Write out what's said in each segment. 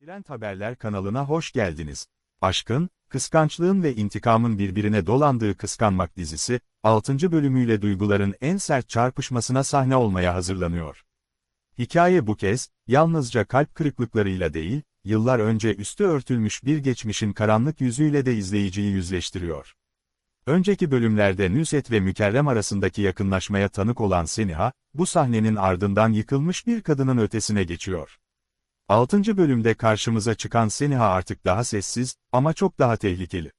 Trend Haberler kanalına hoş geldiniz. Aşkın, kıskançlığın ve intikamın birbirine dolandığı Kıskanmak dizisi, 6. bölümüyle duyguların en sert çarpışmasına sahne olmaya hazırlanıyor. Hikaye bu kez, yalnızca kalp kırıklıklarıyla değil, yıllar önce üstü örtülmüş bir geçmişin karanlık yüzüyle de izleyiciyi yüzleştiriyor. Önceki bölümlerde Nüset ve Mükerrem arasındaki yakınlaşmaya tanık olan Seniha, bu sahnenin ardından yıkılmış bir kadının ötesine geçiyor. 6. bölümde karşımıza çıkan Seniha artık daha sessiz, ama çok daha tehlikeli.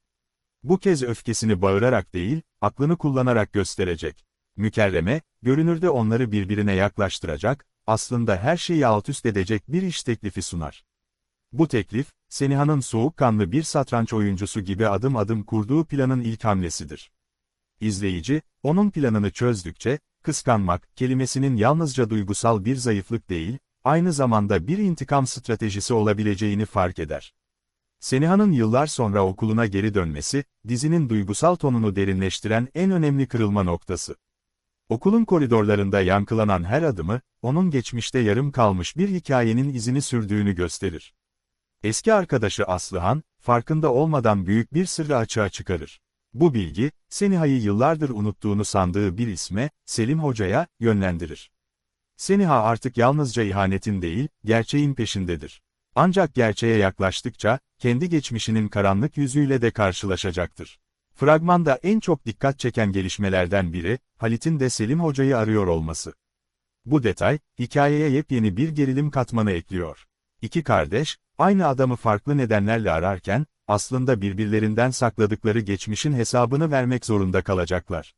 Bu kez öfkesini bağırarak değil, aklını kullanarak gösterecek. Mükerreme, görünürde onları birbirine yaklaştıracak, aslında her şeyi altüst edecek bir iş teklifi sunar. Bu teklif, Seniha'nın soğukkanlı bir satranç oyuncusu gibi adım adım kurduğu planın ilk hamlesidir. İzleyici, onun planını çözdükçe, kıskanmak kelimesinin yalnızca duygusal bir zayıflık değil, aynı zamanda bir intikam stratejisi olabileceğini fark eder. Seniha'nın yıllar sonra okuluna geri dönmesi, dizinin duygusal tonunu derinleştiren en önemli kırılma noktası. Okulun koridorlarında yankılanan her adımı, onun geçmişte yarım kalmış bir hikayenin izini sürdüğünü gösterir. Eski arkadaşı Aslıhan, farkında olmadan büyük bir sırrı açığa çıkarır. Bu bilgi, Seniha'yı yıllardır unuttuğunu sandığı bir isme, Selim Hoca'ya, yönlendirir. Seniha artık yalnızca ihanetin değil, gerçeğin peşindedir. Ancak gerçeğe yaklaştıkça, kendi geçmişinin karanlık yüzüyle de karşılaşacaktır. Fragmanda en çok dikkat çeken gelişmelerden biri, Halit'in de Selim Hoca'yı arıyor olması. Bu detay, hikayeye yepyeni bir gerilim katmanı ekliyor. İki kardeş, aynı adamı farklı nedenlerle ararken, aslında birbirlerinden sakladıkları geçmişin hesabını vermek zorunda kalacaklar.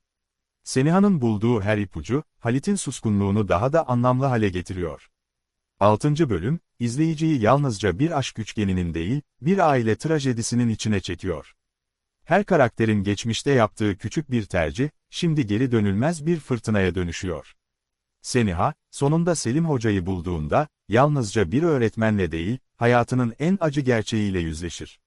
Seniha'nın bulduğu her ipucu, Halit'in suskunluğunu daha da anlamlı hale getiriyor. 6. bölüm, izleyiciyi yalnızca bir aşk üçgeninin değil, bir aile trajedisinin içine çekiyor. Her karakterin geçmişte yaptığı küçük bir tercih, şimdi geri dönülmez bir fırtınaya dönüşüyor. Seniha, sonunda Selim Hoca'yı bulduğunda, yalnızca bir öğretmenle değil, hayatının en acı gerçeğiyle yüzleşir.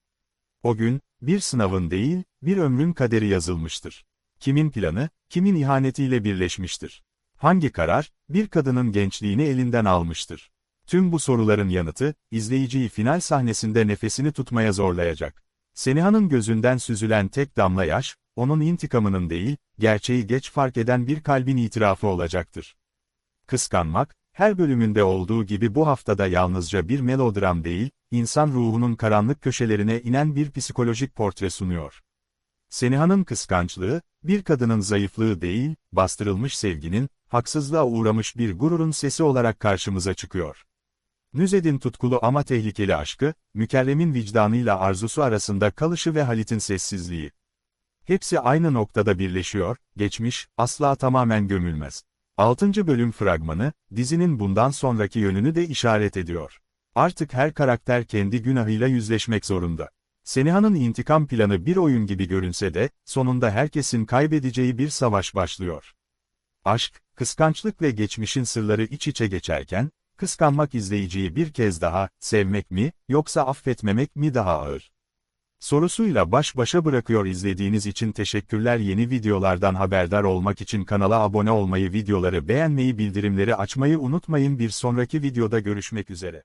O gün, bir sınavın değil, bir ömrün kaderi yazılmıştır. Kimin planı, kimin ihanetiyle birleşmiştir? Hangi karar, bir kadının gençliğini elinden almıştır? Tüm bu soruların yanıtı, izleyiciyi final sahnesinde nefesini tutmaya zorlayacak. Seniha'nın gözünden süzülen tek damla yaş, onun intikamının değil, gerçeği geç fark eden bir kalbin itirafı olacaktır. Kıskanmak, her bölümünde olduğu gibi bu haftada yalnızca bir melodram değil, insan ruhunun karanlık köşelerine inen bir psikolojik portre sunuyor. Seniha'nın kıskançlığı, bir kadının zayıflığı değil, bastırılmış sevginin, haksızlığa uğramış bir gururun sesi olarak karşımıza çıkıyor. Nüzed'in tutkulu ama tehlikeli aşkı, Mükerrem'in vicdanıyla arzusu arasında kalışı ve Halit'in sessizliği. Hepsi aynı noktada birleşiyor, geçmiş, asla tamamen gömülmez. 6. bölüm fragmanı, dizinin bundan sonraki yönünü de işaret ediyor. Artık her karakter kendi günahıyla yüzleşmek zorunda. Seniha'nın intikam planı bir oyun gibi görünse de, sonunda herkesin kaybedeceği bir savaş başlıyor. Aşk, kıskançlık ve geçmişin sırları iç içe geçerken, kıskanmak izleyiciyi bir kez daha, sevmek mi, yoksa affetmemek mi daha ağır? Sorusuyla baş başa bırakıyor izlediğiniz için teşekkürler yeni videolardan haberdar olmak için kanala abone olmayı videoları beğenmeyi bildirimleri açmayı unutmayın bir sonraki videoda görüşmek üzere.